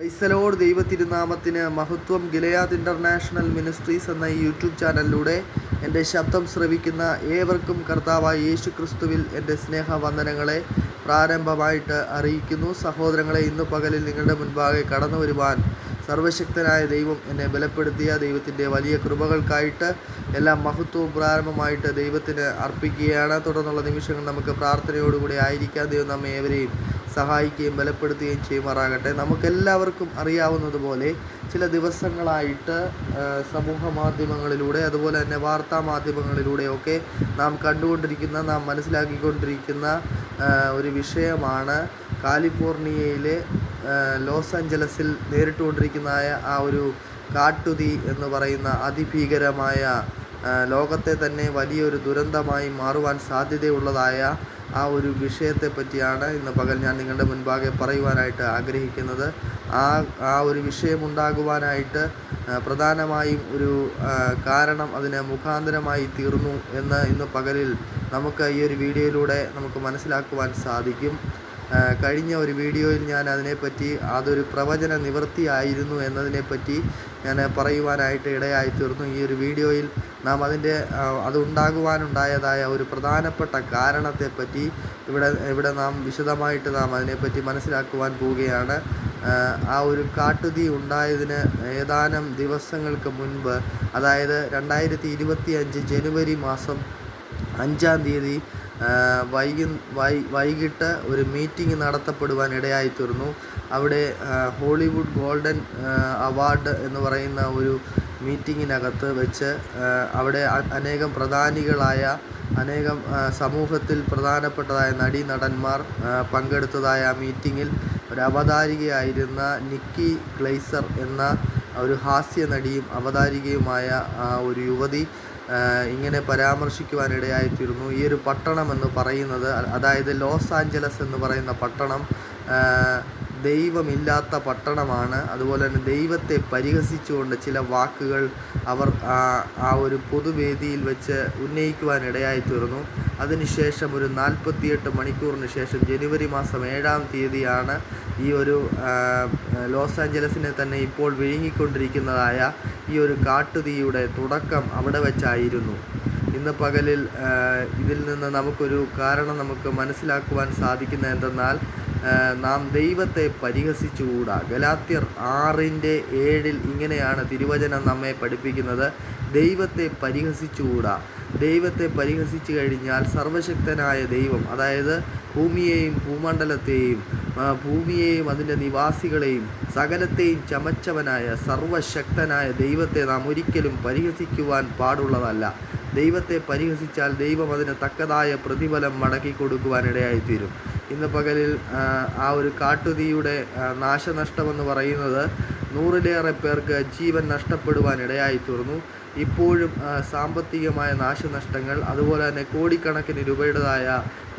ക്രൈസ്തലോട് ദൈവത്തിരുനാമത്തിന് മഹത്വം Gilead international ministries എന്ന ഈ യൂട്യൂബ് ചാനലിലൂടെ എന്റെ ശബ്ദം ശ്രവിക്കുന്ന ഏവർക്കും കർത്താവായ യേശു ക്രിസ്തുവിൽ എന്റെ സ്നേഹവന്ദനങ്ങളെ പ്രാരംഭമായിട്ട് അറിയിക്കുന്നു. സഹോദരങ്ങളെ ഇന്ന് പകലിൽ നിങ്ങളുടെ മുൻപാകെ കടന്നു വരുവാൻ സർവശക്തനായ ദൈവം എന്നെ ബലപ്പെടുത്തിയ ദൈവത്തിന്റെ വലിയ കൃപകൾക്കായിട്ട് എല്ലാ മഹത്വവും പ്രാരംഭമായിട്ട് ദൈവത്തിന് അർപ്പിക്കുകയാണ്. തുടർന്നുള്ള നിമിഷങ്ങൾ നമുക്ക് പ്രാർത്ഥനയോടുകൂടി ആയിരിക്കാം. ദൈവം നമ്മെ ഏവരെയും സഹായിക്കുകയും ബലപ്പെടുത്തുകയും ചെയ്യുമാറാകട്ടെ. നമുക്കെല്ലാവർക്കും അറിയാവുന്നതുപോലെ ചില ദിവസങ്ങളായിട്ട് സമൂഹ മാധ്യമങ്ങളിലൂടെ അതുപോലെ തന്നെ വാർത്താ മാധ്യമങ്ങളിലൂടെയൊക്കെ നാം കണ്ടുകൊണ്ടിരിക്കുന്ന നാം മനസ്സിലാക്കിക്കൊണ്ടിരിക്കുന്ന ഒരു വിഷയമാണ് കാലിഫോർണിയയിലെ ലോസ് ആഞ്ചലസിൽ നേരിട്ടുകൊണ്ടിരിക്കുന്നതായ ആ ഒരു കാട്ടുതീ എന്ന് പറയുന്ന അതിഭീകരമായ ലോകത്തെ തന്നെ വലിയൊരു ദുരന്തമായി മാറുവാൻ സാധ്യതയുള്ളതായ ആ ഒരു വിഷയത്തെ പറ്റിയാണ് ഇന്ന് പകൽ ഞാൻ നിങ്ങളുടെ മുൻപാകെ പറയുവാനായിട്ട് ആഗ്രഹിക്കുന്നത്. ആ ആ ഒരു വിഷയമുണ്ടാകുവാനായിട്ട് പ്രധാനമായും ഒരു കാരണം അതിന് മുഖാന്തരമായി തീർന്നു എന്ന് ഇന്ന് പകലിൽ നമുക്ക് ഈ ഒരു വീഡിയോയിലൂടെ നമുക്ക് മനസ്സിലാക്കുവാൻ സാധിക്കും. കഴിഞ്ഞ ഒരു വീഡിയോയിൽ ഞാൻ അതിനെപ്പറ്റി അതൊരു പ്രവചന നിവൃത്തിയായിരുന്നു എന്നതിനെപ്പറ്റി ഞാൻ പറയുവാനായിട്ട് ഇടയായി തീർന്നു. ഈ ഒരു വീഡിയോയിൽ നാം അതിന്റെ അതുണ്ടാകുവാനുണ്ടായതായ ഒരു പ്രധാനപ്പെട്ട കാരണത്തെപ്പറ്റി ഇവിടെ ഇവിടെ നാം വിശദമായിട്ട് നാം അതിനെപ്പറ്റി മനസ്സിലാക്കുവാൻ പോവുകയാണ്. ആ, ഒരു കാട്ടുതീ ഉണ്ടായതിന് ഏതാനും ദിവസങ്ങൾക്ക് മുൻപ് അതായത് രണ്ടായിരത്തി ഇരുപത്തി അഞ്ച് ജനുവരി മാസം അഞ്ചാം തീയതി വൈകി വൈകിട്ട് ഒരു മീറ്റിംഗ് നടത്തപ്പെടുവാൻ ഇടയായി തീർന്നു അവിടെ ഹോളിവുഡ് ഗോൾഡൻ അവാർഡ് എന്ന് പറയുന്ന ഒരു മീറ്റിങ്ങിനകത്ത് വെച്ച് അവിടെ അനേകം പ്രധാനികളായ അനേകം സമൂഹത്തിൽ പ്രധാനപ്പെട്ടതായ നടീനടന്മാർ നടന്മാർ പങ്കെടുത്തതായ ആ മീറ്റിങ്ങിൽ ഒരു അവതാരികയായിരുന്ന നിക്കി ഗ്ലേസർ എന്ന ഒരു ഹാസ്യ നടിയും അവതാരികയുമായ ഒരു യുവതി ഇങ്ങനെ പരാമർശിക്കുവാനിടയായിത്തീർന്നു ഈ ഒരു പട്ടണം എന്ന് പറയുന്നത് അതായത് ലോസ് ആഞ്ചലസ് എന്ന് പറയുന്ന പട്ടണം ദൈവമില്ലാത്ത പട്ടണമാണ്. അതുപോലെ തന്നെ ദൈവത്തെ പരിഹസിച്ചുകൊണ്ട് ചില വാക്കുകൾ അവർ ആ ഒരു പൊതുവേദിയിൽ വെച്ച് ഉന്നയിക്കുവാനിടയായി തീർന്നു. അതിനുശേഷം ഒരു നാൽപ്പത്തിയെട്ട് മണിക്കൂറിന് ശേഷം ജനുവരി മാസം ഏഴാം തീയതിയാണ് ഈ ഒരു ലോസ് ആഞ്ചലസിനെ തന്നെ ഇപ്പോൾ വിഴുങ്ങിക്കൊണ്ടിരിക്കുന്നതായ ഈ ഒരു കാട്ടുതീയുടെ തുടക്കം അവിടെ വെച്ചായിരുന്നു. ഇന്ന് പകലിൽ ഇതിൽ നിന്ന് നമുക്കൊരു കാരണം നമുക്ക് മനസ്സിലാക്കുവാൻ സാധിക്കുന്ന എന്തെന്നാൽ നാം ദൈവത്തെ പരിഹസിച്ചുകൂടാ. ഗലാത്യർ ആറിന്റെ ഏഴിൽ ഇങ്ങനെയാണ് തിരുവചനം നമ്മെ പഠിപ്പിക്കുന്നത്. ദൈവത്തെ പരിഹസിച്ചുകൂടാ. ദൈവത്തെ പരിഹസിച്ചു കഴിഞ്ഞാൽ സർവശക്തനായ ദൈവം അതായത് ഭൂമിയെയും ഭൂമണ്ഡലത്തെയും ഭൂമിയെയും അതിന്റെ നിവാസികളെയും സകലത്തെയും ചമച്ചവനായ സർവശക്തനായ ദൈവത്തെ നാം ഒരിക്കലും പരിഹസിക്കുവാൻ പാടുള്ളതല്ല. ദൈവത്തെ പരിഹസിച്ചാൽ ദൈവം അതിന് തക്കതായ പ്രതിഫലം മടക്കി കൊടുക്കുവാനിടയായിത്തീരും ഇന്ന് പകലിൽ ആ, ഒരു കാട്ടുതീയുടെ നാശനഷ്ടമെന്ന് പറയുന്നത് നൂറിലേറെ പേർക്ക് ജീവൻ നഷ്ടപ്പെടുവാനിടയായി തീർന്നു ഇപ്പോഴും സാമ്പത്തികമായ നാശനഷ്ടങ്ങൾ അതുപോലെ തന്നെ കോടിക്കണക്കിന് രൂപയുടേതായ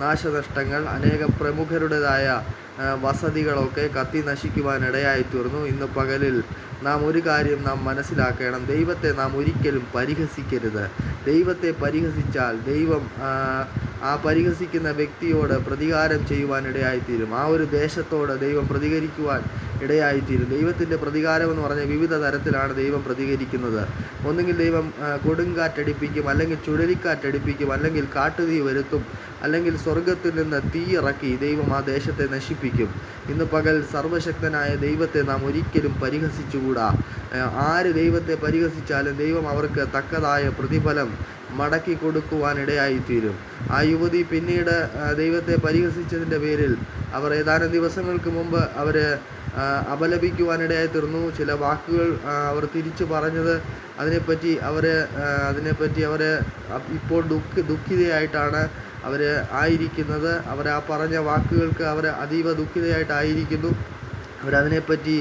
നാശനഷ്ടങ്ങൾ അനേകം പ്രമുഖരുടേതായ വസതികളൊക്കെ കത്തി നശിക്കുവാൻ ഇടയായിത്തീർന്നു ഇന്ന് പകലിൽ നാം ഒരു കാര്യം നാം മനസ്സിലാക്കണം. ദൈവത്തെ നാം ഒരിക്കലും പരിഹസിക്കരുത്. ദൈവത്തെ പരിഹസിച്ചാൽ ദൈവം ആ, പരിഹസിക്കുന്ന വ്യക്തിയോട് പ്രതികാരം ചെയ്യുവാനിടയായിത്തീരും ആ ഒരു ദേശത്തോട് ദൈവം പ്രതികരിക്കുവാൻ ഇടയായിത്തീരും ദൈവത്തിന്റെ പ്രതികാരം എന്ന് പറഞ്ഞാൽ വിവിധ തരത്തിലാണ് ദൈവം പ്രതികരിക്കുന്നത്. ഒന്നുകിൽ ദൈവം കൊടുങ്കാറ്റടിപ്പിക്കും അല്ലെങ്കിൽ ചുഴലിക്കാറ്റടിപ്പിക്കും അല്ലെങ്കിൽ കാട്ടുതീ വരുത്തും അല്ലെങ്കിൽ സ്വർഗത്തിൽ നിന്ന് തീ ഇറക്കി ദൈവം ആ ദേശത്തെ നശിപ്പിക്കും. ഇന്ന് പകൽ സർവശക്തനായ ദൈവത്തെ നാം ഒരിക്കലും പരിഹസിച്ചുകൂടാ. ആര് ദൈവത്തെ പരിഹസിച്ചാലും ദൈവം അവർക്ക് തക്കതായ പ്രതിഫലം മടക്കി കൊടുക്കുവാനിടയായിത്തീരും ആ യുവതി പിന്നീട് ദൈവത്തെ പരിഹസിച്ചതിന്റെ പേരിൽ അവർ ഏതാനും ദിവസങ്ങൾക്ക് മുമ്പ് അവർ അപലപിക്കുവാനിടയായി തീർന്നു ചില വാക്കുകൾ അവർ തിരിച്ചു പറഞ്ഞത് അതിനെപ്പറ്റി അവർ അതിനെപ്പറ്റി അവർ ഇപ്പോൾ ദുഃഖ ദുഃഖിതയായിട്ടാണ് അവർ ആയിരിക്കുന്നത് അവർ ആ പറഞ്ഞ വാക്കുകൾക്ക് അവർ അതീവ ദുഃഖിതയായിട്ടായിരിക്കുന്നു. അവരതിനെപ്പറ്റി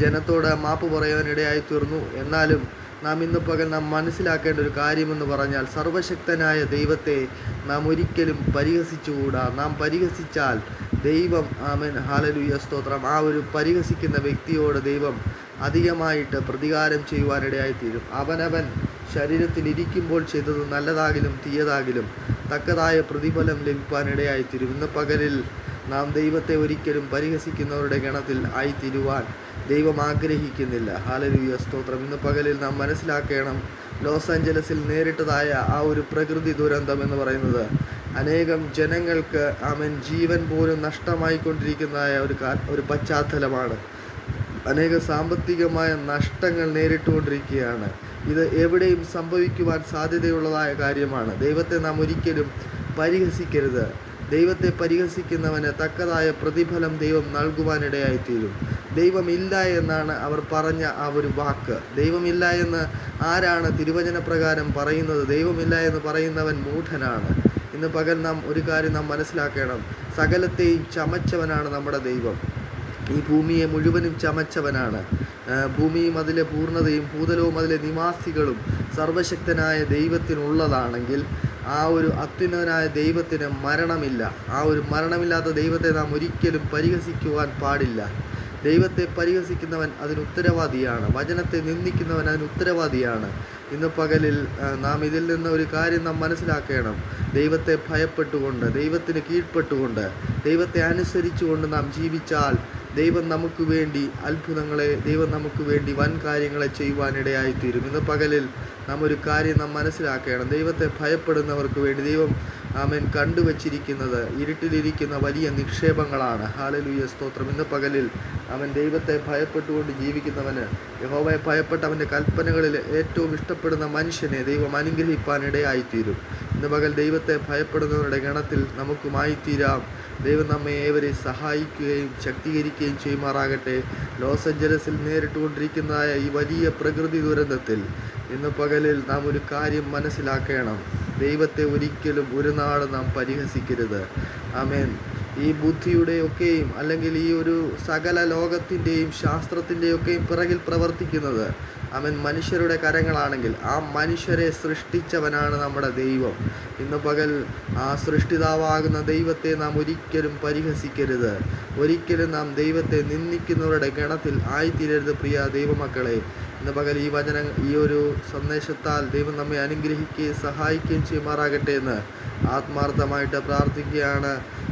ജനത്തോട് മാപ്പ് പറയുവാൻ ഇടയായി തീർന്നു എന്നാലും നാം ഇന്ന് പകൽ നാം മനസ്സിലാക്കേണ്ട ഒരു കാര്യമെന്ന് പറഞ്ഞാൽ സർവശക്തനായ ദൈവത്തെ നാം ഒരിക്കലും പരിഹസിച്ചുകൂടാ. നാം പരിഹസിച്ചാൽ ദൈവം ആമൻ ഹാലലുയ സ്തോത്രം. ആ ഒരു പരിഹസിക്കുന്ന വ്യക്തിയോട് ദൈവം അധികമായിട്ട് പ്രതികാരം ചെയ്യുവാനിടയായിത്തീരും. അവനവൻ ശരീരത്തിൽ ഇരിക്കുമ്പോൾ ചെയ്തത് നല്ലതാകിലും തീയതാകിലും തക്കതായ പ്രതിഫലം ലഭിക്കാനിടയായിത്തീരും ഇന്ന് പകലിൽ നാം ദൈവത്തെ ഒരിക്കലും പരിഹസിക്കുന്നവരുടെ ഗണത്തിൽ ആയിത്തീരുവാൻ ദൈവം ആഗ്രഹിക്കുന്നില്ല. ഹാലലൂയ സ്തോത്രം. ഇന്ന് പകലിൽ നാം മനസ്സിലാക്കണം ലോസ് ആഞ്ചലസിൽ നേരിട്ടതായ ആ ഒരു പ്രകൃതി ദുരന്തം എന്ന് പറയുന്നത്. അനേകം ജനങ്ങൾക്ക് അവൻ ജീവൻ പോലും നഷ്ടമായിക്കൊണ്ടിരിക്കുന്നതായ ഒരു ഒരു പശ്ചാത്തലമാണ്. അനേക സാമ്പത്തികമായ നഷ്ടങ്ങൾ നേരിട്ടുകൊണ്ടിരിക്കുകയാണ്. ഇത് എവിടെയും സംഭവിക്കുവാൻ സാധ്യതയുള്ളതായ കാര്യമാണ്. ദൈവത്തെ നാം ഒരിക്കലും പരിഹസിക്കരുത്. ദൈവത്തെ പരിഹസിക്കുന്നവന് തക്കതായ പ്രതിഫലം ദൈവം നൽകുവാനിടയായിത്തീരും. ദൈവമില്ല എന്നാണ് അവർ പറഞ്ഞ ആ ഒരു വാക്ക്. ദൈവമില്ല എന്ന് ആരാണ് തിരുവചന പ്രകാരം പറയുന്നത് ദൈവമില്ല എന്ന് പറയുന്നവൻ മൂഢനാണ്. ഇന്ന് പകൽ നാം ഒരു കാര്യം നാം മനസ്സിലാക്കണം. സകലത്തെയും ചമച്ചവനാണ് നമ്മുടെ ദൈവം. ഈ ഭൂമിയെ മുഴുവനും ചമച്ചവനാണ്. ഭൂമിയും അതിലെ പൂർണതയും ഭൂതലവും അതിലെ നിവാസികളും സർവശക്തനായ ദൈവത്തിനുള്ളതാണെങ്കിൽ ആ ഒരു അത്യുന്നതനായ ദൈവത്തിന് മരണമില്ല. ആ ഒരു മരണമില്ലാത്ത ദൈവത്തെ നാം ഒരിക്കലും പരിഹസിക്കുവാൻ പാടില്ല. ദൈവത്തെ പരിഹസിക്കുന്നവൻ അതിന് ഉത്തരവാദിയാണ്. വചനത്തെ നിന്ദിക്കുന്നവൻ അതിന് ഉത്തരവാദിയാണ്. ഇന്ന് പകലിൽ നാം ഇതിൽ നിന്ന് ഒരു കാര്യം നാം മനസ്സിലാക്കണം. ദൈവത്തെ ഭയപ്പെട്ടുകൊണ്ട് ദൈവത്തിന് കീഴ്പ്പെട്ടുകൊണ്ട് ദൈവത്തെ അനുസരിച്ചുകൊണ്ട് നാം ജീവിച്ചാൽ ദൈവം നമുക്ക് വേണ്ടി അത്ഭുതങ്ങളെ ദൈവം നമുക്ക് വേണ്ടി വൻ കാര്യങ്ങളെ ചെയ്യുവാനിടയായിത്തീരും. ഇന്ന് പകലിൽ നാം ഒരു കാര്യം നാം മനസ്സിലാക്കണം. ദൈവത്തെ ഭയപ്പെടുന്നവർക്ക് വേണ്ടി ദൈവം ആമൻ കണ്ടുവച്ചിരിക്കുന്നത് ഇരുട്ടിലിരിക്കുന്ന വലിയ നിക്ഷേപങ്ങളാണ്. ഹാലലൂയ സ്തോത്രം. ഇന്ന് പകലിൽ അവൻ ദൈവത്തെ ഭയപ്പെട്ടുകൊണ്ട് ജീവിക്കുന്നവന് യഹോവയെ ഭയപ്പെട്ട അവന്റെ കൽപ്പനകളിൽ ഏറ്റവും ഇഷ്ടപ്പെടുന്ന മനുഷ്യനെ ദൈവം അനുഗ്രഹിപ്പാൻ ഇടയായിത്തീരും ഇന്ന് പകൽ ദൈവത്തെ ഭയപ്പെടുന്നവരുടെ ഗണത്തിൽ നമുക്കുമായിത്തീരാം. ദൈവം നമ്മെ ഏവരെ സഹായിക്കുകയും ശക്തീകരിക്കുകയും ചെയ്യുമാറാകട്ടെ. ലോസ് ഏഞ്ചലസിൽ നേരിട്ടുകൊണ്ടിരിക്കുന്നതായ ഈ വലിയ പ്രകൃതി ദുരന്തത്തിൽ ഇന്ന് പകലിൽ നാം ഒരു കാര്യം മനസ്സിലാക്കണം. ദൈവത്തെ ഒരിക്കലും ഒരു നാൾ നാം പരിഹസിക്കരുത്. ആമേൻ. ഈ ബുദ്ധിയുടെയൊക്കെയും അല്ലെങ്കിൽ ഈ ഒരു സകല ലോകത്തിന്റെയും ശാസ്ത്രത്തിന്റെയൊക്കെയും പിറകിൽ പ്രവർത്തിക്കുന്നത് അവൻ മനുഷ്യരുടെ കരങ്ങളാണെങ്കിൽ ആ മനുഷ്യരെ സൃഷ്ടിച്ചവനാണ് നമ്മുടെ ദൈവം. ഇന്ന് പകൽ ആ സൃഷ്ടിതാവാകുന്ന ദൈവത്തെ നാം ഒരിക്കലും പരിഹസിക്കരുത്. ഒരിക്കലും നാം ദൈവത്തെ നിന്ദിക്കുന്നവരുടെ ഗണത്തിൽ ആയിത്തീരരുത് പ്രിയ ദൈവമക്കളെ. ഇന്ന് പകൽ ഈ വചന ഈ ഒരു സന്ദേശത്താൽ ദൈവം നമ്മെ അനുഗ്രഹിക്കുകയും സഹായിക്കുകയും ചെയ്യുമാറാകട്ടെ എന്ന് ആത്മാർത്ഥമായിട്ട് പ്രാർത്ഥിക്കുകയാണ്.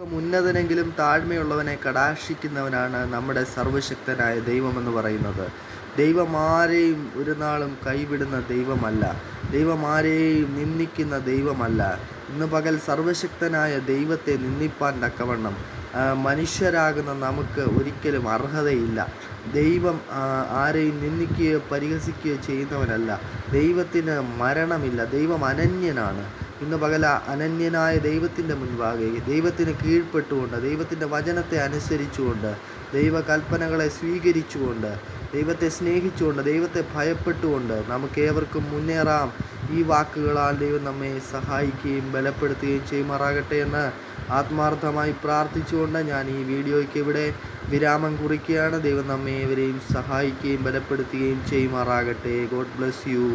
ഉന്നതനെങ്കിലും താഴ്മയുള്ളവനെ കടാക്ഷിക്കുന്നവനാണ് നമ്മുടെ സർവശക്തനായ ദൈവമെന്ന് പറയുന്നത്. ദൈവം ആരെയും ഒരു നാളും കൈവിടുന്ന ദൈവമല്ല. ദൈവം ആരെയും നിന്ദിക്കുന്ന ദൈവമല്ല. ഇന്ന് പകൽ സർവശക്തനായ ദൈവത്തെ നിന്ദിപ്പാൻ തക്കവണ്ണം മനുഷ്യരാകുന്ന നമുക്ക് ഒരിക്കലും അർഹതയില്ല. ദൈവം ആരെയും നിന്ദിക്കുകയോ പരിഹസിക്കുകയോ ചെയ്യുന്നവനല്ല. ദൈവത്തിന് മരണമില്ല. ദൈവം അനന്യനാണ്. ഇന്ന് പകല അനന്യനായ ദൈവത്തിന്റെ മുൻപാകെ ദൈവത്തിന് കീഴ്പ്പെട്ടുകൊണ്ട് ദൈവത്തിന്റെ വചനത്തെ അനുസരിച്ചുകൊണ്ട് ദൈവകൽപ്പനകളെ സ്വീകരിച്ചുകൊണ്ട് ദൈവത്തെ സ്നേഹിച്ചുകൊണ്ട് ദൈവത്തെ ഭയപ്പെട്ടുകൊണ്ട് നമുക്ക് ഏവർക്കും മുന്നേറാം. ഈ വാക്കുകളാൽ ദൈവം നമ്മെ സഹായിക്കുകയും ബലപ്പെടുത്തുകയും ചെയ്യുമാറാകട്ടെ എന്ന് ആത്മാർത്ഥമായി പ്രാർത്ഥിച്ചുകൊണ്ട് ഞാൻ ഈ വീഡിയോയ്ക്ക് ഇവിടെ വിരാമം കുറിക്കുകയാണ്. ദൈവം നമ്മെ ഇവരെയും സഹായിക്കുകയും ബലപ്പെടുത്തുകയും ചെയ്യുമാറാകട്ടെ. God bless you